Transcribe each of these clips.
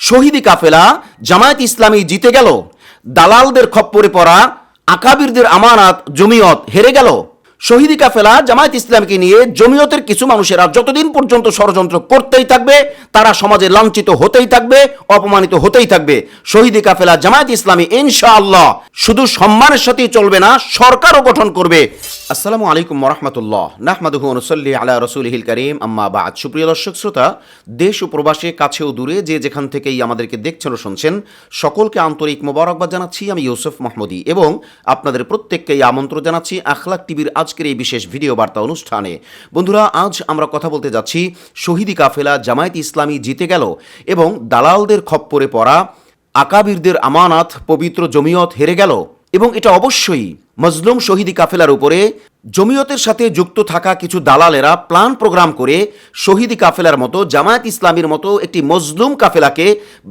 শহীদি কাফেলা জামায়াত ইসলামী জিতে গেল। দালালদের খপ্পরে পড়া আকাবিরদের আমানাত জমিয়ত হেরে গেল। শহীদি কাফেলা জামায়াত ইসলামকে নিয়ে জমিয়তের কিছু মানুষেরা যতদিন পর্যন্ত ষড়যন্ত্র করতেই থাকবে, তারা সমাজে লাঞ্ছিত হতেই থাকবে, অপমানিত হতেই থাকবে। শহীদি কাফেলা জামায়াত ইসলামী ইনশাআল্লাহ শুধু সম্মানের সাথেই চলবে না, সরকারও গঠন করবে। আসসালামু আলাইকুম রহমতুল্লাহ নাহমাদুহু অনুসল্লি আলা রসুলহিল করিম। আম্মা বাদ। সুপ্রিয় দর্শক, শ্রোতা, দেশ ও প্রবাসে, কাছে ও দূরে যে যেখান থেকেই আমাদেরকে দেখছেন ও শুনছেন, সকলকে আন্তরিক মোবারকবাদ জানাচ্ছি। আমি ইউসুফ মাহমুদি এবং আপনাদের প্রত্যেককেই আমন্ত্রণ জানাচ্ছি। আখলাক টিভির আজকের এই বিশেষ ভিডিও বার্তা অনুষ্ঠানে। বন্ধুরা, আজ আমরা কথা বলতে যাচ্ছি শহীদি কাফেলা জামায়াত ইসলামী জিতে গেল এবং দালালদের খপ্পরে পড়া আকাবিরদের আমানাত পবিত্র জমিয়ত হেরে গেল। এবং এটা অবশ্যই মজলুম শহীদি কাফেলার উপরে জমিয়তের সাথে যুক্ত থাকা কিছু দালালেরা প্ল্যান প্রোগ্রাম করে শহীদি কাফেলার মতো, জামায়াত ইসলামীর মতো একটি মজলুম কাফেলাকে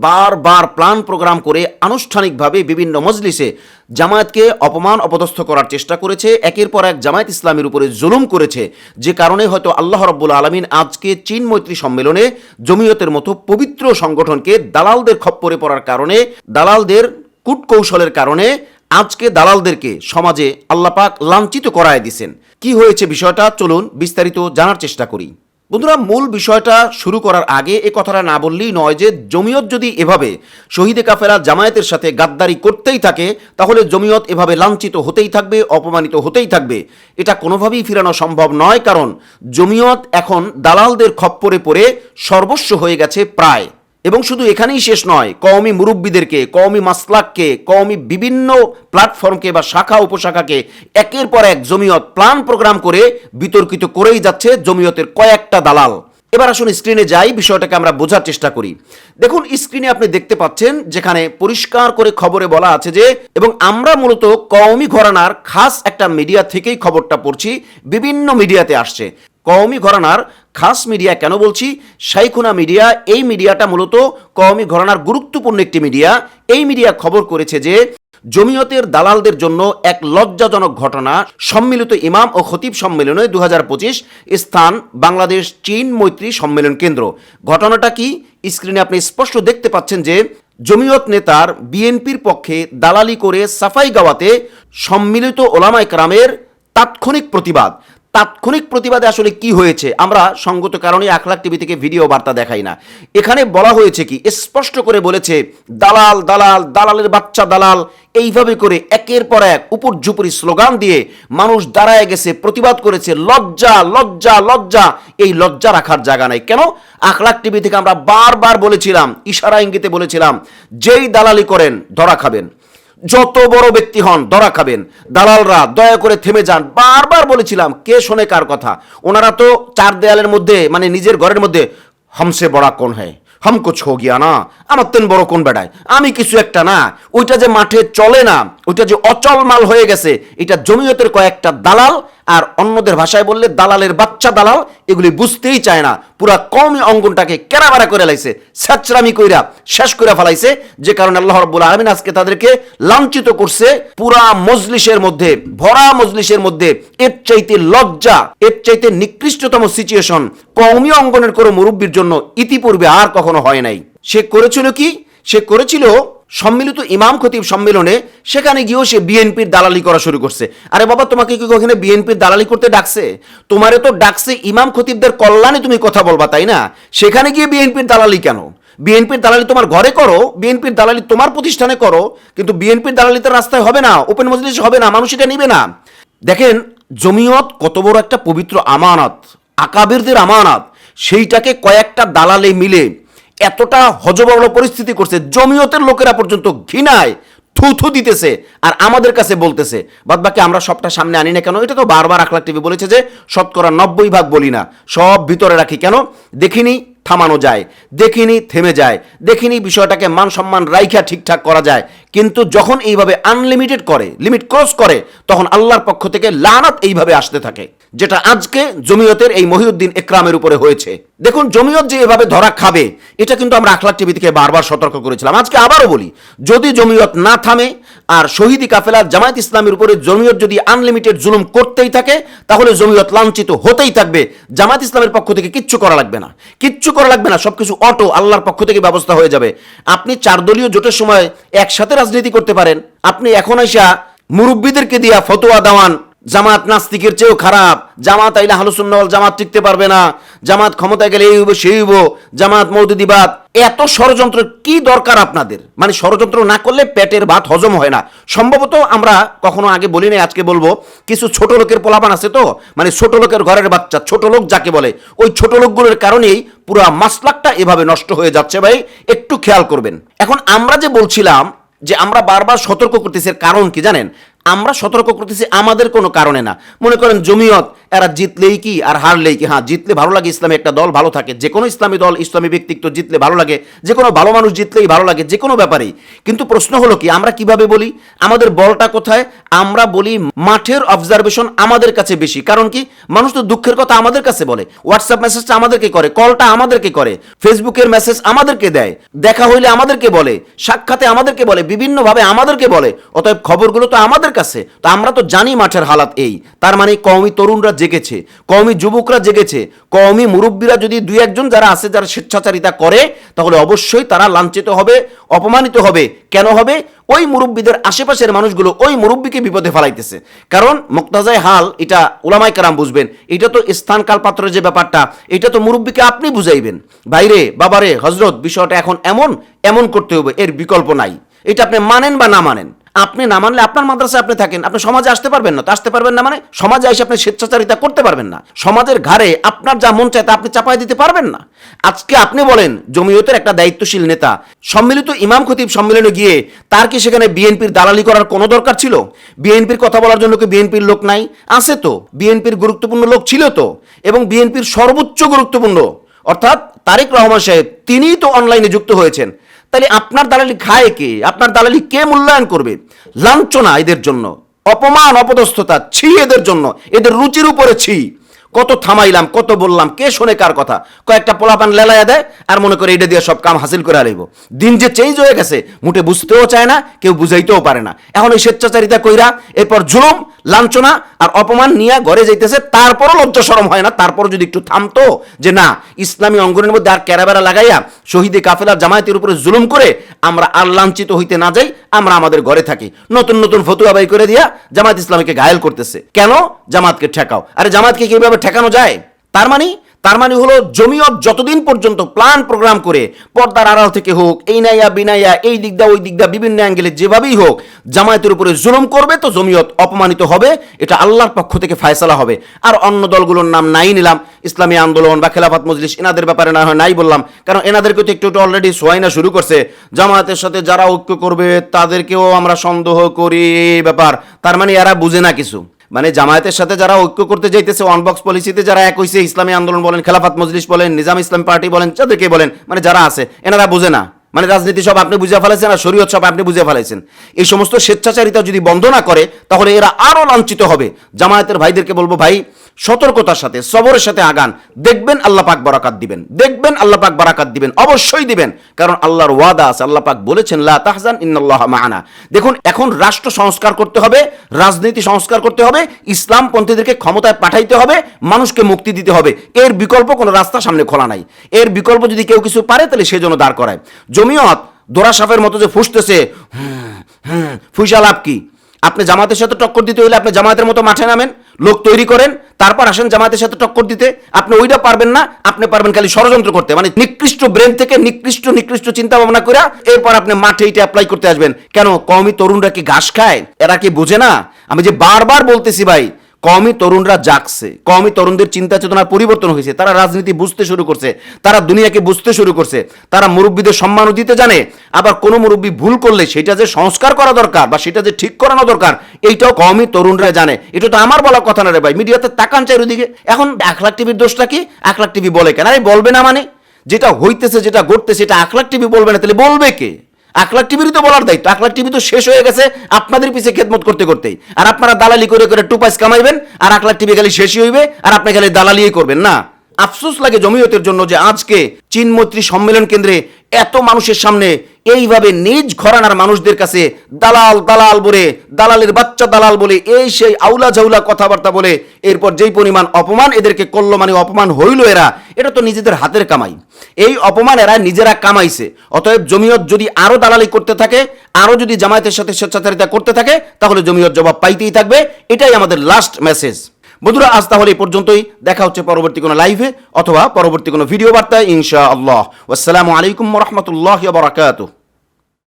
বারবার প্ল্যান প্রোগ্রাম করে আনুষ্ঠানিকভাবে বিভিন্ন মজলিসে জামায়াতকে অপমান, অপদস্থ করার চেষ্টা করেছে। একের পর এক জামায়াত ইসলামীর উপরে জুলুম করেছে। যে কারণে হয়তো আল্লাহ রব্বুল আলমিন আজকে চীন মৈত্রী সম্মেলনে জমিয়তের মতো পবিত্র সংগঠনকে দালালদের খপ্পরে পড়ার কারণে, দালালদের কূটকৌশলের কারণে আজকে দালালদেরকে সমাজে আল্লাপাক লাঞ্ছিত করায় দিছেন। কি হয়েছে বিষয়টা? চলুন বিস্তারিত জানার চেষ্টা করি। বন্ধুরা, মূল বিষয়টা শুরু করার আগে এ কথাটা না বললেই নয় যে, জমিয়ত যদি এভাবে শহীদে কাফেরা জামায়াতের সাথে গাদ্দারি করতেই থাকে, তাহলে জমিয়ত এভাবে লাঞ্ছিত হতেই থাকবে, অপমানিত হতেই থাকবে। এটা কোনোভাবেই ফিরানো সম্ভব নয়, কারণ জমিয়ত এখন দালালদের খপ্পরে পড়ে সর্বস্ব হয়ে গেছে প্রায়। এবং শুধু এখানেই শেষ নয়, কওমি মুরব্বীদেরকে, কওমি মাসলাককে, কওমি বিভিন্ন প্ল্যাটফর্মকে বা শাখা উপশাখাকে একের পর এক জমিয়ত প্ল্যান প্রোগ্রাম করে বিতর্কিত করেই যাচ্ছে জমিয়তের কয়েকটা দালাল। এবার আসুন স্ক্রিনে যাই, বিষয়টাকে আমরা বোঝার চেষ্টা করি। দেখুন স্ক্রিনে আপনি দেখতে পাচ্ছেন যেখানে পরিষ্কার করে খবরে বলা আছে যে, এবং আমরা মূলত কওমি ঘরানার খাস একটা মিডিয়া থেকেই খবরটা পড়ছি, বিভিন্ন মিডিয়াতে আসছে। কওমি ঘরানার খাস মিডিয়া কেন বলছি? শাইখুনা মিডিয়া, এই মিডিয়াটা মূলত কওমি ঘরানার গুরুত্বপূর্ণ একটি মিডিয়া। এই মিডিয়া খবর করেছে যে, জমিয়তের দালালদের জন্য এক লজ্জাজনক ঘটনা। সম্মিলিত ইমাম ও খতিব সম্মেলনে দুহাজার পঁচিশ স্থান, বাংলাদেশ, চীন মৈত্রী সম্মেলন কেন্দ্র। ঘটনাটা কি? স্ক্রিনে আপনি স্পষ্ট দেখতে পাচ্ছেন যে, জমিয়ত নেতার বিএনপির পক্ষে দালালি করে সাফাই গাওয়াতে সম্মিলিত ওলামাই ক্রামের তাৎক্ষণিক প্রতিবাদ। তাৎক্ষণিক প্রতিবাদে আসলে কি হয়েছে? আমরা সঙ্গত কারণে আখলাক টিভি থেকে ভিডিও বার্তা দেখাই না। এখানে বলা হয়েছে কি স্পষ্ট করে বলেছে, দালাল দালাল, দালালের বাচ্চা দালাল। এইভাবে করে একের পর এক উপর ঝুপুরি স্লোগান দিয়ে মানুষ দাঁড়ায় গেছে, প্রতিবাদ করেছে, লজ্জা লজ্জা লজ্জা। এই লজ্জা রাখার জায়গা নাই। কেন? আখলাক টিভি থেকে আমরা বারবার বলেছিলাম, ইশারা ইঙ্গিতে বলেছিলাম, যেই দালালি করেন, ধরা খাবেন। যত বড় ব্যক্তি হন ধরা খাবেন। দালালরা, দয়া করে থেমে যান। বারবার বলেছিলাম, কে শোনে কার কথা? ওনারা তো চার দেয়ালের মধ্যে মানে নিজের ঘরের মধ্যে, হামসে বড়া কোন হয় হামকো ছো গিয়া না। আমার তেন বড় কোন বেড়ায়? আমি কিছু একটা না। ওইটা যে মাঠে চলে না। ওইটা যে অচল মাল হয়ে গেছে, এটা জমিয়তের কয়েকটা দালাল, আর অন্যদের ভাষায় বললে দালালের বাচ্চা দালাল, এগুলি বুঝতেই চায় না। পুরা কমই অঙ্গনটাকে কেরাবারা করে লাইছে স্যাচরামি কইরা শেষ করে ফেলাইছে, যে কারণে আল্লাহ রব্বুল আলমিন আজকে তাদেরকে লাঞ্ছিত করছে পুরা মজলিসের মধ্যে, ভরা মজলিসের মধ্যে। এর চাইতে লজ্জা, এর চাইতে নিকৃষ্টতম সিচুয়েশন কওমি অঙ্গনের কোনো মুরব্বীর জন্য ইতিপূর্বে আর কখনো হয় নাই। সে করেছিল কি? সে করেছিল সম্মিলিত ইমাম খতিব সম্মেলনে, সেখানে গিয়েও সে বিএনপির দালালি করা শুরু করছে। আরে বাবা, তোমাকে কি ওখানে বিএনপির দালালি করতে ডাকছে? তোমারে তো ডাকছে ইমাম খতিবদের কল্যাণে তুমি কথা বলবা, তাই না? সেখানে গিয়ে বিএনপির দালালি কেন? বিএনপির দালালি তোমার ঘরে করো, বিএনপির দালালি তোমার প্রতিষ্ঠানে করো, কিন্তু বিএনপির দালালি তো রাস্তায় হবে না, ওপেন মজলিস হবে না, মানুষ এটা নিবে না। দেখেন, জমিয়ত কত বড় একটা পবিত্র আমানত, আকাবিরদের আমানত, সেইটাকে কয়েকটা দালালে মিলে এতটা হজবরল পরিস্থিতি করছে, জমিয়তের লোকেরা পর্যন্ত ঘৃণায় থুথু দিতেছে আর আমাদের কাছে বলতেছে বাদ বাকি আমরা সবটা সামনে আনি না কেন? এটা তো বারবার আখলাক টিভি বলেছে যে শতকরা নব্বই ভাগ বলি না, সব ভিতরে রাখি কেন? দেখিনি থামানো যায়, দেখিনি থেমে যায়, দেখিনি বিষয়টাকে মান সম্মান রাইখা ঠিকঠাক করা যায়, কিন্তু যখন এইভাবে আনলিমিটেড করে লিমিট ক্রস করে, তখন আল্লাহর পক্ষ থেকে লানাত এইভাবে আসতে থাকে। যেটা আজকে জমিয়তের এই মহিউদ্দিন একরামের উপরে হয়েছে। দেখুন, জমিয়ত যে এভাবে ধরা খাবে, এটা কিন্তু আমরা আখলাক টিভি থেকে বারবার সতর্ক করেছিলাম। আজকে আবারও বলি, যদি জমিয়ত না থামে আর শহীদি কাফেলা জামায়াত ইসলামের উপরে জমিয়ত যদি আনলিমিটেড জুলুম করতেই থাকে, তাহলে জমিয়ত লাঞ্ছিত হতেই থাকবে। জামায়াত ইসলামের পক্ষ থেকে কিচ্ছু করা লাগবে না। কিচ্ছু করা লাগবে না, সবকিছু অটো, আল্লাহর পক্ষ থেকে ব্যবস্থা হয়ে যাবে। আপনি চার দলীয় জোটের সময় একসাথে রাজনীতি করতে পারেন। আপনি এখন এসা মুরব্বীদেরকে দিয়া ফতোয়া দেওয়ান জামাত নাস্তিকের চেয়েও খারাপ। জামাত আইলে হালুসুন্নওয়াল জামাত টিকতে পারবে না। জামাত ক্ষমতায় গেলে এই হইব, সেই হইব। জামাত মৌদুদিবাদ এত ষড়যন্ত্র কি দরকার আপনাদের? মানে ষড়যন্ত্র না করলে পেটের ভাত হজম হয় না। সম্ভবত আমরা কখনো আগে বলি নাই, আজকে বলব। কিছু ছোট লোকের পোলাপান আছে তো? মানে ছোট লোকের ঘরের বাচ্চা, ছোট লোক যাকে বলে। ওই ছোট লোকগুলোর কারণেই পুরো মাসলাকটা এভাবে নষ্ট হয়ে যাচ্ছে ভাই। একটু খেয়াল করবেন। এখন আমরা যে বলছিলাম যে আমরা বারবার সতর্ক করতেছি কারণ কি জানেন? আমরা সতর্ক করতেছি আমাদের কোনো কারণে না। মনে করেন জমিয়ত এরা জিতলেই কি আর হারলেই কি? হ্যাঁ জিতলে ভালো লাগে ইসলামী একটা দল, ভালো থাকে। যে কোনো ইসলামী দল, ইসলামী ব্যক্তিত্ব জিতলে ভালো লাগে। যে কোনো ভালো মানুষ জিতলেই ভালো লাগে যে কোনো ব্যাপারেই। কিন্তু প্রশ্ন হলো কি, আমরা কীভাবে বলি? আমাদের বলটা কোথায়? আমরা বলি মাঠের অবজারভেশন আমাদের কাছে বেশি। কারণ কি? মানুষ তো দুঃখের কথা আমাদের কাছে বলে। হোয়াটসঅ্যাপ মেসেজটা আমাদেরকে করে কলটা আমাদেরকে করে ফেসবুকের মেসেজ আমাদেরকে দেয়। দেখা হইলে আমাদেরকে বলে, সাক্ষাতে আমাদেরকে বলে, বিভিন্নভাবে আমাদেরকে বলে। অতএব খবরগুলো তো আমাদের কাছে। তো আমরা তো জানি মাঠের হালাত এই। তার মানে কওমি তরুণরা জেগেছে, কওমি যুবকরা জেগেছে, কওমি মুরব্বীরা যদি দুই একজন যারা আছে, যারা স্বেচ্ছাচারিতা করে, তাহলে অবশ্যই তারা লাঞ্ছিত হবে, অপমানিত হবে। কেন হবে? ওই মুরব্বীদের আশেপাশের মানুষগুলো ওই মুরব্বীকে বিপদে ফেলাইতেছে। কারণ মুক্তাজায় হাল, এটা ওলামাই কারাম বুঝবেন, এটা তো স্থান কাল পাত্রের যে ব্যাপারটা, এটা তো মুরব্বীকে আপনি বুঝাইবেন। বাইরে, বাবারে হজরত বিষয়টা এখন এমন এমন করতে হবে, এর বিকল্প নাই। এটা আপনি মানেন বা না মানেন? আপনি না মানলে আপনার মাদ্রাসায় আপনি থাকেন। আপনি সমাজে আসতে পারবেন না। তো আসতে পারবেন না মানে সমাজে এসে আপনি স্বেচ্ছাচারিতা করতে পারবেন না। সমাজের ঘাড়ে আপনার যা মন চায় তা আপনি চাপাই দিতে পারবেন না। আজকে আপনি বলেন, জমিয়তের একটা দায়িত্বশীল নেতা, সম্মিলিত ইমাম খতিব সম্মেলনে গিয়ে তার কি সেখানে বিএনপির দালালি করার কোনো দরকার ছিল? বিএনপির কথা বলার জন্য কি বিএনপির লোক নাই? আছে তো। বিএনপির গুরুত্বপূর্ণ লোক ছিল তো। এবং বিএনপির সর্বোচ্চ গুরুত্বপূর্ণ, অর্থাৎ তারেক রহমান সাহেব, তিনিই তো অনলাইনে যুক্ত হয়েছেন। তাহলে আপনার দালালি খায় কে? আপনার দালালি কে মূল্যায়ন করবে? লাঞ্ছনা এদের জন্য। অপমান, অপদস্থতা, ছি এদের জন্য। এদের রুচির উপরে ছি। কত থামাইলাম, কত বললাম, কে শোনে কার কথা? কয়েকটা পোলাপান লেলাইয়া দেয় আর মনে করে এটা দিয়ে সব কাম হাসিল করে আলাইব দিন যে চেঞ্জ হয়ে গেছে, মুঠে বুঝতেও চায় না, কেউ বুঝাইতেও পারে না। এখন এই স্বেচ্ছাচারিতা কইরা এরপর জুলুম, লাঞ্ছনা আর অপমান নিয়ে ঘরে যাইতেছে, তারপরও লজ্জা সরম হয় না। তারপর যদি একটু থামতো যে না, ইসলামী অঙ্গনের মধ্যে আর ক্যারাবেরা লাগাইয়া শহীদে কাফেলা জামায়াতের উপরে জুলুম করে আমরা আর লাঞ্ছিত হইতে না যাই, আমরা আমাদের ঘরে থাকি। নতুন নতুন ফতুয়া বাই করে দিয়া জামাত ইসলামীকে ঘায়েল করতেছে। কেন? জামাতকে ঠেকাও। আরে জামাতকে কীভাবে ঠেকানো যায়। তার মানে তার মানে হলো জমিয়ত যতদিন পর্যন্ত প্ল্যান প্রোগ্রাম করে, পর্দার আড়াল থেকে হোক, এই নাইয়া বিনাইয়া এই দিকদা ওই দিকদা বিভিন্ন অ্যাঙ্গেলে যেভাবেই হোক, জামায়াতের উপরে জুলুম করবে তো জমিয়ত অপমানিত হবে, এটা আল্লাহর পক্ষ থেকে ফায়সালা হবে। আর অন্য দলগুলোর নাম নাই নিলাম, ইসলামী আন্দোলন বা খেলাফত মজলিস, এনাদের ব্যাপারে না হয় নাই বললাম, কারণ এনাদেরকে তো একটু একটু অলরেডি সোয়াইনা শুরু করছে। জামায়াতের সাথে যারা ঐক্য করবে, তাদেরকেও আমরা সন্দেহ করি, এই ব্যাপার। তার মানে এরা বুঝে না কিছু। মানে জামায়াতের সাথে যারা ঐক্য করতে যাইতেছে অনবক্স পলিসিতে যারা এক হয়েছে ইসলামী আন্দোলন বলেন, খেলাফাত মজলিস বলেন, নিজাম ইসলাম পার্টি বলেন যাদেরকে বলেন মানে যারা আছে, এনারা বুঝে না। মানে রাজনীতি সব আপনি বুঝে ফেলেছেন আর শরীয়ত সব আপনি বুঝে ফেলেছেন এই সমস্ত স্বেচ্ছাচারিতা যদি বন্ধ না করে, তাহলে এরা আরও লাঞ্ছিত হবে। জামায়াতের ভাইদেরকে বলব, ভাই সতর্কতার সাথে, সবরের সাথে আগান। দেখবেন আল্লাহ পাক বারাকাত দিবেন। দেখবেন আল্লাহ পাক বারাকাত দিবেন। অবশ্যই দিবেন। কারণ আল্লাহর ওয়াদা আছে। আল্লাহ পাক বলেছেন, লা তাহজান ইন্নাল্লাহ মাআনা দেখুন, এখন রাষ্ট্র সংস্কার করতে হবে, রাজনীতি সংস্কার করতে হবে ইসলাম পন্থীদেরকে ক্ষমতায় পাঠাইতে হবে, মানুষকে মুক্তি দিতে হবে। এর বিকল্প কোনো রাস্তা সামনে খোলা নাই। এর বিকল্প যদি কেউ কিছু পারে, তাহলে সেজন্য দাঁড় করায়। জমিয়ত দোরা সাপের মতো যে ফুসতেছে, হুম হুম, ফুসা লাভ কি? আপনি জামাতের সাথে টক্কর দিতে হইলে আপনি জামাতের মতো মাঠে নামেন, লোক তৈরি করেন, তারপর আসেন জামাতের সাথে টক্কর দিতে। আপনি ওইটা পারবেন না, আপনি পারবেন খালি ষড়যন্ত্র করতে। মানে নিকৃষ্ট ব্রেন থেকে নিকৃষ্ট নিকৃষ্ট চিন্তা ভাবনা করে এরপর আপনি মাঠে এটা অ্যাপ্লাই করতে আসবেন। কেন? কমই তরুণরা কি ঘাস খায়? এরা কি বোঝে না? আমি যে বারবার বলতেছি ভাই কমই তরুণরা জাগছে, কমই তরুণদের চিন্তা চেতনার পরিবর্তন হয়েছে। তারা রাজনীতি বুঝতে শুরু করছে, তারা দুনিয়াকে বুঝতে শুরু করছে, তারা মুরব্বীদের সম্মানও দিতে জানে, আবার কোনো মুরব্বী ভুল করলে সেটা যে সংস্কার করা দরকার বা সেটা যে ঠিক করানো দরকার, এইটাও কমই তরুণরা জানে। এটা তো আমার বলা কথা না রে ভাই, মিডিয়াতে তাকান চাই ওদিকে। এখন এক লাখ টিভির দোষটা কি? এক লাখ টিভি বলে কেন? আরে বলবে না মানে। যেটা হইতেছে, যেটা ঘটতেছে, এটা এক লাখ টিভি বলবে না, তাহলে বলবে কে? এক লাখ টিভিরই তো বলার দায়িত্ব। এক লাখ টিভি তো শেষ হয়ে গেছে আপনাদের পিছিয়ে খেদমত করতে করতেই। আর আপনারা দালালি করে করে টু পাইস কামাইবেন, আর এক লাখ টিভি খালি শেষই হইবে, আর আপনি খালি দালালি করবেন। না, আফসোস লাগে জমিয়তের জন্য যে আজকে চীন মৈত্রী সম্মেলন কেন্দ্রে এত মানুষের সামনে এইভাবে নিজ ঘরানার মানুষদের কাছে দালাল দালাল বলে, দালালের বাচ্চা দালাল বলে, এই সেই আউলা ঝাউলা কথাবার্তা বলে, এরপর যেই পরিমাণ অপমান এদেরকে করল মানে অপমান হইল এরা, এটা তো নিজেদের হাতের কামাই। এই অপমান এরা নিজেরা কামাইছে। অতএব জমিয়ত যদি আরও দালালি করতে থাকে আরও যদি জামায়াতের সাথে স্বেচ্ছাচারিতা করতে থাকে, তাহলে জমিয়ত জবাব পাইতেই থাকবে। এটাই আমাদের লাস্ট মেসেজ বন্ধুরা, আজ তাহলে এই পর্যন্তই। দেখা হচ্ছে পরবর্তী কোনো লাইভে অথবা পরবর্তী কোনো ভিডিও বার্তায় ইনশা আল্লাহ আসসালামু আলাইকুম রহমতুল্লাহ বারাকাতুহ।